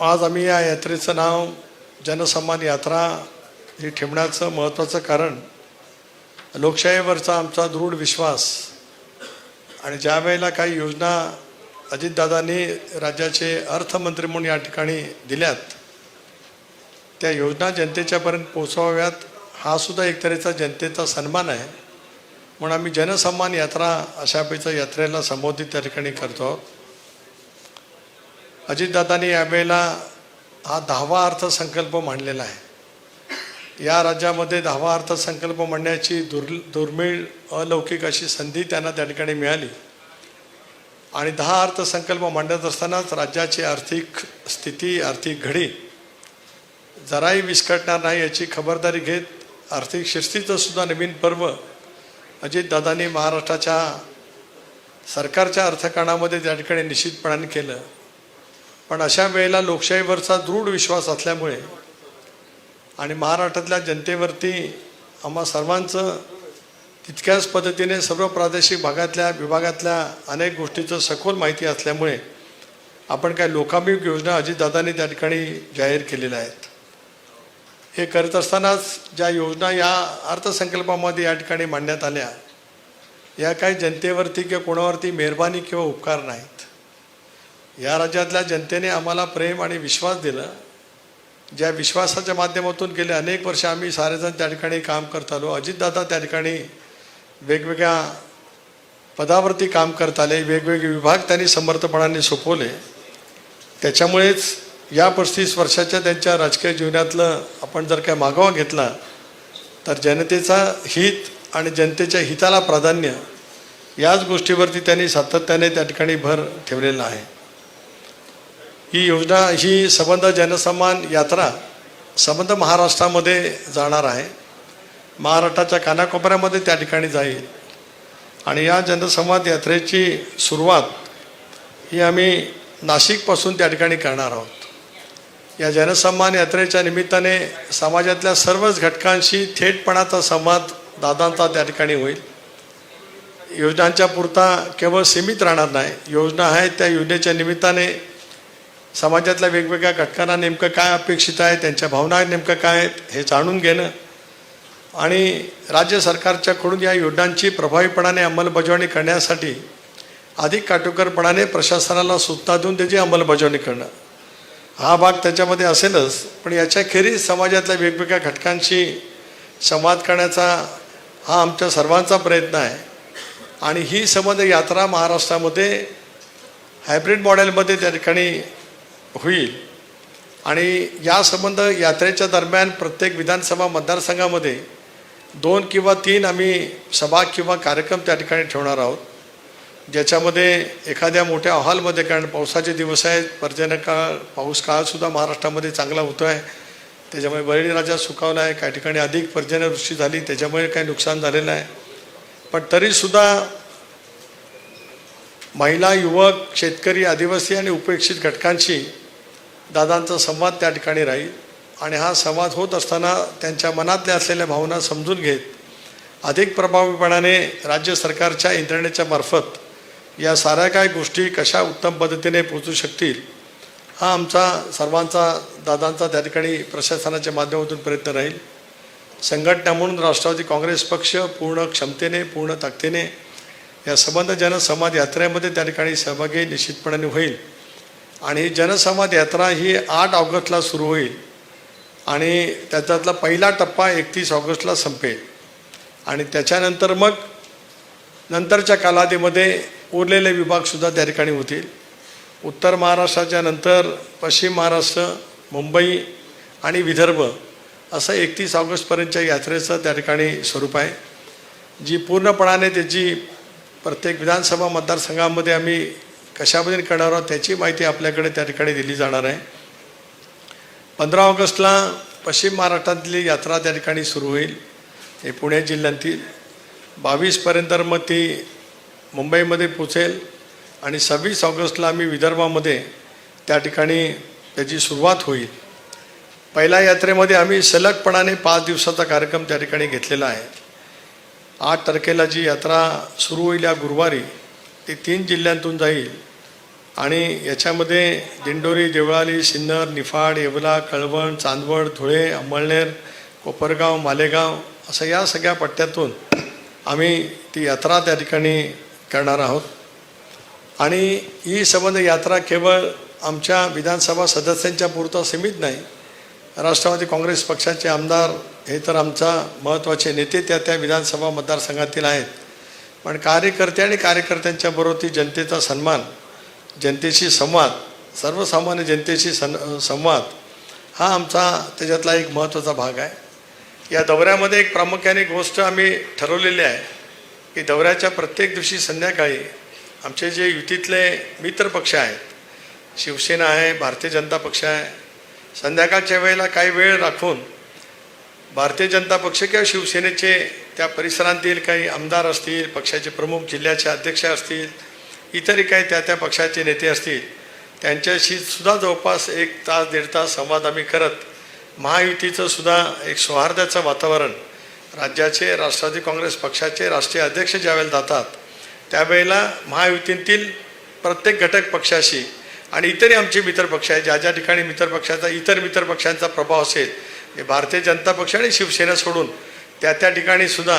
आज आम्ही या यात्रेचं नाव जनसन्मान यात्रा हे ठेवण्याचं महत्त्वाचं कारण लोकशाहीवरचा आमचा दृढ विश्वास आणि ज्या वेळेला काही योजना अजितदादांनी राज्याचे अर्थमंत्री म्हणून या ठिकाणी दिल्यात त्या योजना जनतेच्यापर्यंत पोचवाव्यात हा सुद्धा एक तऱ्हेचा जनतेचा सन्मान आहे. म्हणून आम्ही जनसन्मान यात्रा अशापैकी यात्रेला संबोधित त्या ठिकाणी करतो आहोत. अजितदादांनी यावेळेला हा दहावा अर्थसंकल्प मांडलेला आहे. या राज्यामध्ये दहावा अर्थसंकल्प मांडण्याची दुर् दुर्मिळ अलौकिक अशी संधी त्यांना त्या ठिकाणी मिळाली. आणि दहा अर्थसंकल्प मांडत असतानाच राज्याची आर्थिक स्थिती आर्थिक घडी जराही विस्कटणार नाही याची खबरदारी घेत आर्थिक शिस्तीचं सुद्धा नवीन पर्व अजितदादांनी महाराष्ट्राच्या सरकारच्या अर्थकारणामध्ये त्या ठिकाणी निश्चितपणाने केलं. पण अशा वेळेला लोकशाहीवरचा दृढ विश्वास असल्यामुळे आणि महाराष्ट्रातल्या जनतेवरती आम्हा सर्वांचं तितक्याच पद्धतीने सर्व प्रादेशिक भागातल्या विभागातल्या अनेक गोष्टीचं सखोल माहिती असल्यामुळे आपण काय लोकाभिमुख योजना अजितदादांनी त्या ठिकाणी जाहीर केलेल्या आहेत. हे करत असतानाच ज्या योजना या अर्थसंकल्पामध्ये या ठिकाणी मांडण्यात आल्या या काही जनतेवरती किंवा कोणावरती मेहरबानी किंवा उपकार नाहीत. या राज्यातल्या जनतेने आम्हाला प्रेम आणि विश्वास दिला. ज्या विश्वासाच्या माध्यमातून गेले अनेक वर्ष आम्ही सारेजण त्या ठिकाणी काम करत आलो. अजितदादा त्या ठिकाणी वेगवेगळ्या पदावरती काम करत आले. वेगवेगळे विभाग त्यांनी समर्थपणाने सोपवले. त्याच्यामुळेच या पस्तीस वर्षाच्या त्यांच्या राजकीय जीवनातलं आपण जर काय मागोवा घेतला तर जनतेचा हित आणि जनतेच्या हिताला प्राधान्य याच गोष्टीवरती त्यांनी सातत्याने त्या ठिकाणी भर ठेवलेला आहे. ही योजना ही संबंध जनसन्मान यात्रा संबंध महाराष्ट्रामध्ये जाणार आहे. महाराष्ट्राच्या कानाकोपऱ्यामध्ये त्या ठिकाणी जाईल. आणि या जनसंवाद यात्रेची सुरुवात ही आम्ही नाशिकपासून त्या ठिकाणी करणार आहोत. या जनसन्मान यात्रेच्या निमित्ताने समाजातल्या सर्वच घटकांशी थेटपणाचा संवाद दादांचा त्या ठिकाणी होईल. योजनांच्या पुरता केवळ सीमित राहणार नाही. योजना आहेत त्या योजनेच्या निमित्ताने समाजातल्या वेगवेगळ्या घटकांना नेमकं काय अपेक्षित आहे त्यांच्या भावना नेमकं काय आहेत हे जाणून घेणं आणि राज्य सरकारच्याकडून या योजनांची प्रभावीपणाने अंमलबजावणी करण्यासाठी अधिक काटोकरपणाने प्रशासनाला सूचना देऊन त्याची अंमलबजावणी करणं. हा भाग त्याच्यामध्ये असेलच पण याच्याखेरीज समाजातल्या वेगवेगळ्या घटकांशी संवाद करण्याचा हा आमच्या सर्वांचा प्रयत्न आहे. आणि ही संबंध यात्रा महाराष्ट्रामध्ये हायब्रिड मॉडेलमध्ये त्या ठिकाणी होईल. आणि या संबंध यात्रेच्या दरम्यान प्रत्येक विधानसभा मतदारसंघामध्ये दोन किंवा तीन आम्ही सभा किंवा कार्यक्रम त्या ठिकाणी ठेवणार आहोत. ज्याच्यामध्ये एखाद्या मोठ्या हॉलमध्ये कारण पावसाचे दिवस आहेत पर्जन्यकाळ पाऊस काळसुद्धा महाराष्ट्रामध्ये चांगला होतो आहे त्याच्यामुळे बळीराजा सुकावला आहे काही ठिकाणी अधिक पर्जन्यवृष्टी झाली त्याच्यामुळे काही नुकसान झालेलं आहे पण तरीसुद्धा महिला युवक शेतकरी आदिवासी आणि उपेक्षित घटकांशी दादांचा संवाद त्या ठिकाणी राहील. आणि हा संवाद होत असताना त्यांच्या मनातल्या असलेल्या भावना समजून घेत अधिक प्रभावीपणाने राज्य सरकारच्या यंत्रणेच्या मार्फत या साऱ्या काय गोष्टी कशा उत्तम पद्धतीने पोचू शकतील हा आमचा सर्वांचा दादांचा त्या ठिकाणी प्रशासनाच्या माध्यमातून प्रयत्न राहील. संघटना म्हणून राष्ट्रवादी काँग्रेस पक्ष पूर्ण क्षमतेने पूर्ण ताकदीने या संबंध जनसंवाद यात्रेमध्ये त्या ठिकाणी सहभागी निश्चितपणाने होईल. आणि जनसंवाद यात्रा ही आठ ऑगस्टला सुरू होईल आणि त्याच्यातला पहिला टप्पा एकतीस ऑगस्टला संपेल. आणि त्याच्यानंतर मग नंतरच्या कालावधीमध्ये उरलेले विभागसुद्धा त्या ठिकाणी होतील. उत्तर महाराष्ट्राच्या नंतर पश्चिम महाराष्ट्र मुंबई आणि विदर्भ असं एकतीस ऑगस्टपर्यंतच्या यात्रेचं त्या ठिकाणी स्वरूप आहे. जी पूर्णपणाने त्याची प्रत्येक विधानसभा मतदारसंघामध्ये आम्ही कशा पद्धतीने करणार आहोत त्याची माहिती आपल्याकडे त्या ठिकाणी दिली जाणार आहे. पंधरा ऑगस्टला पश्चिम महाराष्ट्रातली यात्रा त्या ठिकाणी सुरू होईल. हे पुणे जिल्ह्यातील बावीसपर्यंत मग ती मुंबईमध्ये पोचेल आणि सव्वीस ऑगस्टला आम्ही विदर्भामध्ये त्या ठिकाणी त्याची सुरुवात होईल. पहिल्या यात्रेमध्ये आम्ही सलगपणाने पाच दिवसाचा कार्यक्रम त्या ठिकाणी घेतलेला आहे. आठ तारखेला जी यात्रा सुरू होईल या गुरुवारी ते तीन जिल्ह्यांतून जाईल. आणि याच्यामध्ये दिंडोरी देवळाली सिन्नर निफाड येवला कळवण चांदवड धुळे अंमळनेर कोपरगाव मालेगाव असं या सगळ्या पट्ट्यातून आम्ही ती यात्रा त्या ठिकाणी करणार आहोत. आणि ही संबंध यात्रा केवळ आमच्या विधानसभा सदस्यांच्या पुरता सीमित नाही राष्ट्रवादी काँग्रेस पक्षाचे आमदार हे तर आमचा महत्त्वाचे नेते त्या त्या विधानसभा मतदारसंघातील आहेत. पण कार्यकर्ते आणि कार्यकर्त्यांच्या बरोबर ती जनतेचा सन्मान जनतेशी संवाद सर्वसामान्य जनतेशी सन संवाद हा आमचा त्याच्यातला एक महत्त्वाचा भाग आहे. या दौऱ्यामध्ये एक प्रामुख्याने गोष्ट आम्ही ठरवलेली आहे की दौऱ्याच्या प्रत्येक दिवशी संध्याकाळी आमचे जे युतीतले मित्र पक्ष आहेत शिवसेना आहे भारतीय जनता पक्ष आहे संध्याकाळच्या वेळेला काही वेळ राखून भारतीय जनता पक्ष किंवा शिवसेनेचे त्या परिसरांतील काही आमदार असतील पक्षाचे प्रमुख जिल्ह्याचे अध्यक्ष असतील इतरही काही त्या त्या पक्षाचे नेते असतील त्यांच्याशी सुद्धा जवळपास एक तास दीड तास संवाद आम्ही करत महायुतीचं सुद्धा एक सौहार्दाचं वातावरण राज्याचे राष्ट्रवादी काँग्रेस पक्षाचे राष्ट्रीय अध्यक्ष ज्यावेळेला जातात त्यावेळेला महायुतीतील प्रत्येक घटक पक्षाशी आणि इतरही आमचे मित्रपक्ष आहे आहेत ज्या ज्या ठिकाणी मित्रपक्षाचा इतर मित्रपक्षांचा प्रभाव असेल हे भारतीय जनता पक्ष आणि शिवसेना सोडून त्या त्या ठिकाणी सुद्धा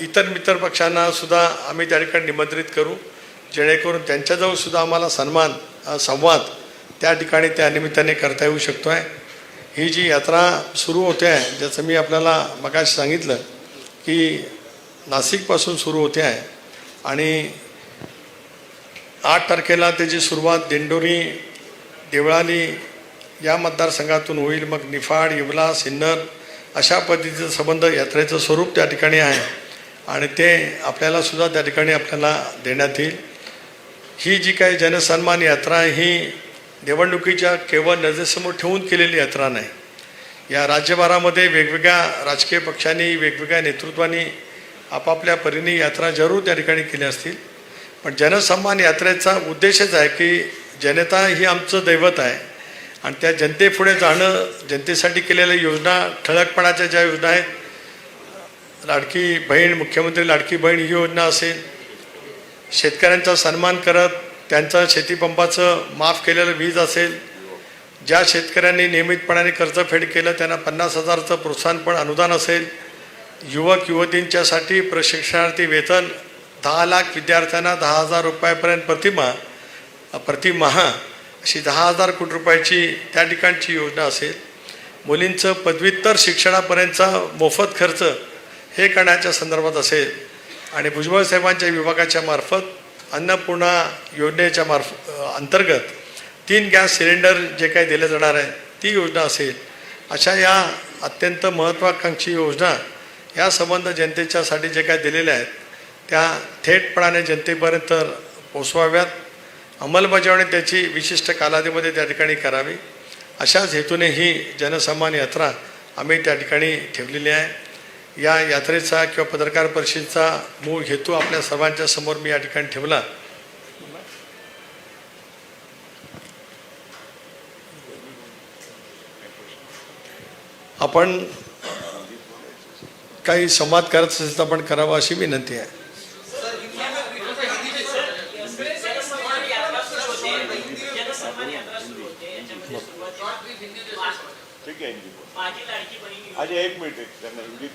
इतर मित्र पक्षांना सुद्धा आम्ही त्या ठिकाणी निमंत्रित करू. जेणेकरून त्यांच्याजवळ सुद्धा आम्हाला सन्मान संवाद त्या ठिकाणी त्या निमित्ताने करता येऊ शकतो आहे ही जी यात्रा सुरू होते आहे ज्याचं मी आपल्याला मगाशी सांगितलं की नाशिकपासून सुरू होते आहे आणि आठ तारखेला त्याची सुरुवात दिंडोरी देवळाली या मतदारसंघातून होईल मग निफाड इवला सिन्नर अशा पद्धतीचं संबंध यात्रेचं स्वरूप त्या ठिकाणी आहे. आणि ते आपल्याला सुद्धा त्या ठिकाणी आपल्याला देण्यात येईल. ही जी काही जनसन्मान यात्रा ही निवडणुकीच्या केवळ नजरेसमोर ठेवून केलेली यात्रा नाही. या राज्यभरामध्ये वेगवेगळ्या राजकीय पक्षांनी वेगवेगळ्या नेतृत्वानी आपापल्या परीने यात्रा जरूर त्या ठिकाणी केल्या असतील. पण जनसन्मान यात्रेचा उद्देशच आहे की जनता ही आमचं दैवत आहे. आणि त्या जनतेपुढे जाणं जनतेसाठी केलेल्या योजना ठळकपणाच्या ज्या योजना आहेत लाडकी बहीण मुख्यमंत्री लाडकी बहीण ही योजना असेल शेतकऱ्यांचा सन्मान करत त्यांचं शेतीपंपाचं माफ केलेलं वीज असेल ज्या शेतकऱ्यांनी नियमितपणाने कर्जफेड केलं त्यांना पन्नास हजारचं प्रोत्साहनपण अनुदान असेल. युवक युवतींच्यासाठी प्रशिक्षणार्थी वेतन दहा लाख विद्यार्थ्यांना दहा हजार रुपयापर्यंत प्रतिमा प्रतिमाहा अशी दहा हजार कोटी रुपयाची त्या ठिकाणची योजना असेल मुलींचं पदव्युत्तर शिक्षणापर्यंतचा मोफत खर्च हे करण्याच्या संदर्भात असेल आणि भुजबळ साहेबांच्या विभागाच्या मार्फत अन्नपूर्णा योजनेच्या मार्फ अंतर्गत तीन गॅस सिलेंडर जे काही दिले जाणार आहे ती योजना असेल. अशा या अत्यंत महत्त्वाकांक्षी योजना या संबंध जनतेच्यासाठी जे काही दिलेल्या आहेत त्या थेटपणाने जनतेपर्यंत पोचवाव्यात अंमलबजावणी त्याची विशिष्ट कालावधीमध्ये त्या ठिकाणी करावी. अशाच हेतूने ही जनसन्मान यात्रा आम्ही त्या ठिकाणी ठेवलेली आहे. या यात्रेचा किंवा पत्रकार परिषदेचा मूळ हेतू आपल्या सर्वांच्या समोर मी या ठिकाणी ठेवला. आपण काही संवाद करत असेल तर आपण करावा अशी विनंती आहे. आज एक मिनिट एक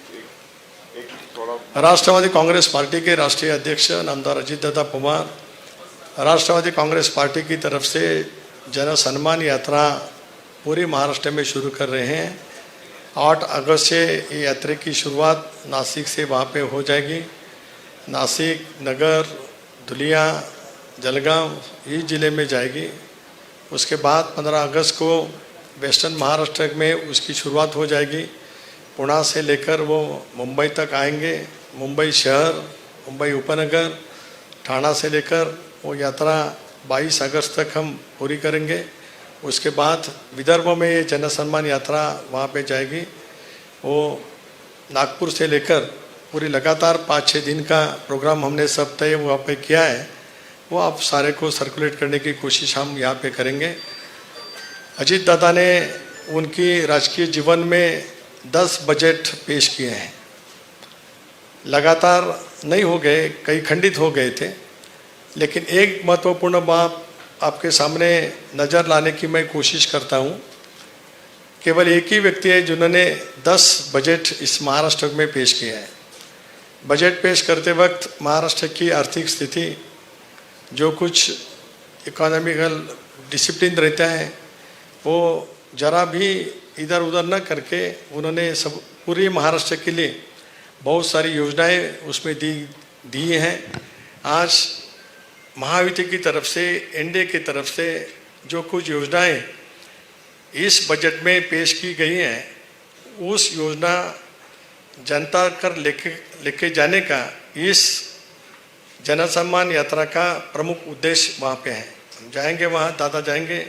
एक एक थोडा राष्ट्रवादी कांग्रेस पार्टी के राष्ट्रीय अध्यक्ष नामदार अजीत दत्ता पवार राष्ट्रवादी कांग्रेस पार्टी की तरफ़ से जन सम्मान यात्रा पूरे महाराष्ट्र में शुरू कर रहे हैं। आठ अगस्त से ये यात्रा की शुरुआत नासिक से वहाँ पे हो जाएगी। नासिक नगर धुलिया जलगांव ये ज़िले में जाएगी। उसके बाद पंद्रह अगस्त को वेस्टर्न महाराष्ट्र में उसकी शुरुआत हो जाएगी। पुणे से लेकर वो मुंबई तक आएँगे। मुंबई शहर, मुंबई उपनगर, ठाणा से लेकर वो यात्रा 22 अगस्त तक हम पूरी करेंगे। उसके बाद विदर्भ में ये जन सम्मान यात्रा वहाँ पे जाएगी। वो नागपुर से लेकर पूरी लगातार पाँच छः दिन का प्रोग्राम हमने सब तय वहाँ पे किया है। वो आप सारे को सर्कुलेट करने की कोशिश हम यहाँ पे करेंगे। अजीत दादा ने उनकी राजकीय जीवन में दस बजट पेश किए हैं। लगातार नहीं हो गए, कई खंडित हो गए थे, लेकिन एक महत्वपूर्ण बात आपके सामने नज़र लाने की मैं कोशिश करता हूँ। केवल एक ही व्यक्ति है जिन्होंने दस बजट इस महाराष्ट्र में पेश किया है। बजट पेश करते वक्त महाराष्ट्र की आर्थिक स्थिति, जो कुछ इकोनॉमिकल डिसिप्लिन रहता है वो जरा भी इधर उधर न करके उन्होंने सब, पूरे महाराष्ट्र के लिए बहुत सारी योजनाएँ उसमें दी दी हैं। आज महायुति की तरफ़ से, एनडीए की तरफ़ से जो कुछ योजनाएँ इस बजट में पेश की गई हैं, उस योजना जनता कर लेके लेके जाने का, इस जनसम्मान यात्रा का प्रमुख उद्देश्य वहाँ पे है। हम जाएँगे वहाँ, दादा जाएँगे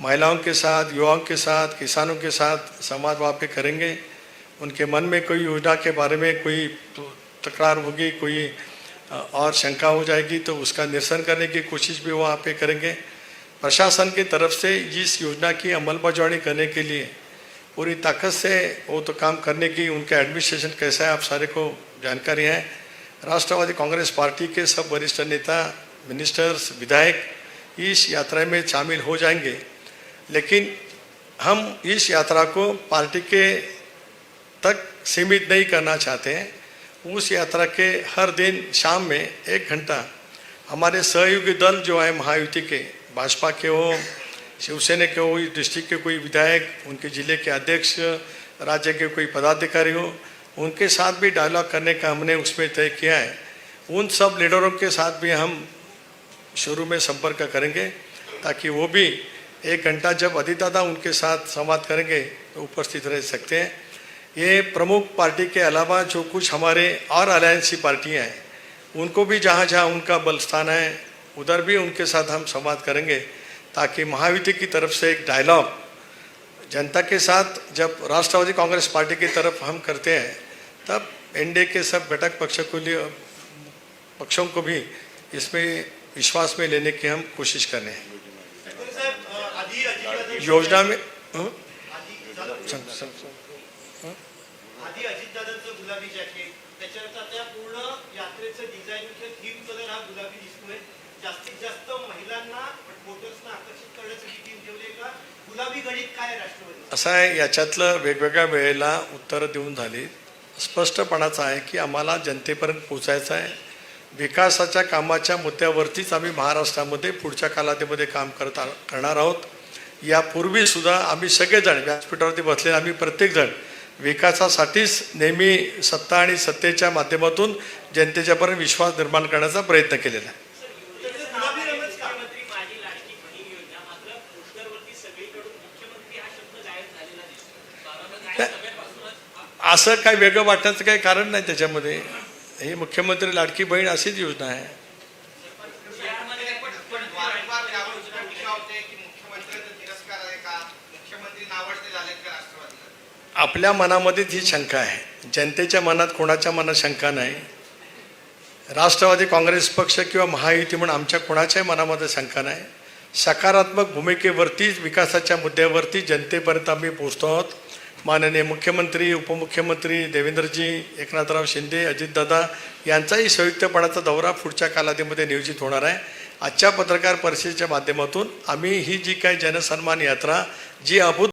महिलाओं के साथ, युवाओं के साथ, किसानों के साथ संवाद पे करेंगे? उनके मन में कोई योजना के बारे में कोई तकरार होगी, कोई और शंका हो जाएगी तो उसका निरसन करने की कोशिश भी वहाँ पे करेंगे। प्रशासन की तरफ़ से इस योजना की अमलबजावनी करने के लिए, पूरी ताकत से वो तो काम करने की, उनका एडमिनिस्ट्रेशन कैसा है, आप सारे को जानकारी है। राष्ट्रवादी कांग्रेस पार्टी के सब वरिष्ठ नेता मिनिस्टर्स विधायक इस यात्रा में शामिल हो जाएँगे। लेकिन हम इस यात्रा को पार्टी के तक सीमित नहीं करना चाहते हैं। उस यात्रा के हर दिन शाम में एक घंटा हमारे सहयोगी दल जो है महायुति के, भाजपा के हो, शिवसेना के हो, डिस्ट्रिक्ट के कोई विधायक, उनके ज़िले के अध्यक्ष, राज्य के कोई पदाधिकारी हो, उनके साथ भी डायलॉग करने का हमने उसमें तय किया है। उन सब लीडरों के साथ भी हम शुरू में संपर्क करेंगे ताकि वो भी एक घंटा जब अधिदाता उनके साथ संवाद करेंगे तो उपस्थित रह सकते हैं। ये प्रमुख पार्टी के अलावा जो कुछ हमारे और अलायंसी पार्टियाँ हैं, उनको भी जहाँ जहाँ उनका बल स्थान है, उधर भी उनके साथ हम संवाद करेंगे, ताकि महायुति की तरफ़ से एक डायलॉग जनता के साथ जब राष्ट्रवादी कांग्रेस पार्टी की तरफ़ हम करते हैं, तब एनडीए के सब घटक पक्ष को लिए, पक्षों को भी इसमें विश्वास में लेने की हम कोशिश कर रहे हैं। योजना में आहे राष्ट्रवादी असं आहे याच्यातलं वेगवेगळ्या वेळेला उत्तरं देऊन झाली. स्पष्टपणाचं आहे की आम्हाला जनतेपर्यंत पोचायचं आहे. विकासाच्या कामाच्या मुद्द्यावरतीच आम्ही महाराष्ट्रामध्ये पुढच्या कालावधीमध्ये काम करत करणार आहोत. यापूर्वीसुद्धा आम्ही सगळेजण व्यासपीठावरती बसलेले आम्ही प्रत्येकजण विकासासाठीच नेहमी सत्ता आणि सत्तेच्या माध्यमातून जनतेच्यापर्यंत विश्वास निर्माण करण्याचा प्रयत्न केलेला आहे. काय- असं काही वेगळं वाटण्याचं काही कारण नाही त्याच्यामध्ये. ही मुख्यमंत्री लाडकी बहीण अशीच योजना आहे शहरामध्ये पण पण वारंवार यावर सुद्धा टीका होते की मुख्यमंत्र्यांचा तिरस्कार आहे का मुख्यमंत्री नावडते झालेत का राष्ट्रवादीला आपल्या मनामध्येच ही शंका आहे जनतेच्या मनात कोणाच्या मनात शंका नाही राष्ट्रवादी काँग्रेस पक्ष किंवा महायुती म्हणून आमच्या कोणाच्याही मनामध्ये शंका नाही. सकारात्मक भूमिकेवरतीच विकासाच्या मुद्द्यावरती जनतेपर्यंत आम्ही पोचतो आहोत. माननीय मुख्यमंत्री उपमुख्यमंत्री देवेंद्रजी एकनाथराव शिंदे अजितदादा यांचाही संयुक्तपणाचा दौरा पुढच्या कालावधीमध्ये नियोजित होणार आहे. आजच्या पत्रकार परिषदेच्या माध्यमातून आम्ही ही जी काही जनसन्मान यात्रा जी अभूत